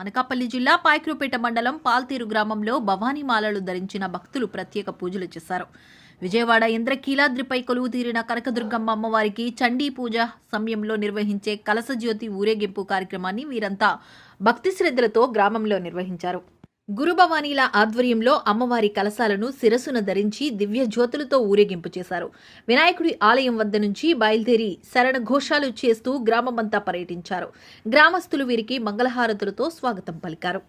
అనకాపల్లి జిల్లా పాయక్రూపేట మండలం పాల్తీరు గ్రామంలో భవానీ మాలలు ధరించిన భక్తులు ప్రత్యేక పూజలు చేశారు. విజయవాడ ఇంద్రకీలాద్రిపై కొలువు తీరిన కనకదుర్గమ్మ అమ్మవారికి చండీ పూజ సమయంలో నిర్వహించే కలసజ్యోతి ఊరేగింపు కార్యక్రమాన్ని వీరంతా భక్తి శ్రద్ధలతో గ్రామంలో నిర్వహించారు. గురుభవానీల ఆధ్వర్యంలో అమ్మవారి కలశాలను శిరసున ధరించి దివ్య జ్యోతులతో ఊరేగింపు చేశారు. వినాయకుడి ఆలయం వద్ద నుంచి బయలుదేరి శరణ ఘోషాలు చేస్తూ గ్రామమంతా పర్యటించారు. గ్రామస్తులు వీరికి మంగళహారతులతో స్వాగతం పలికారు.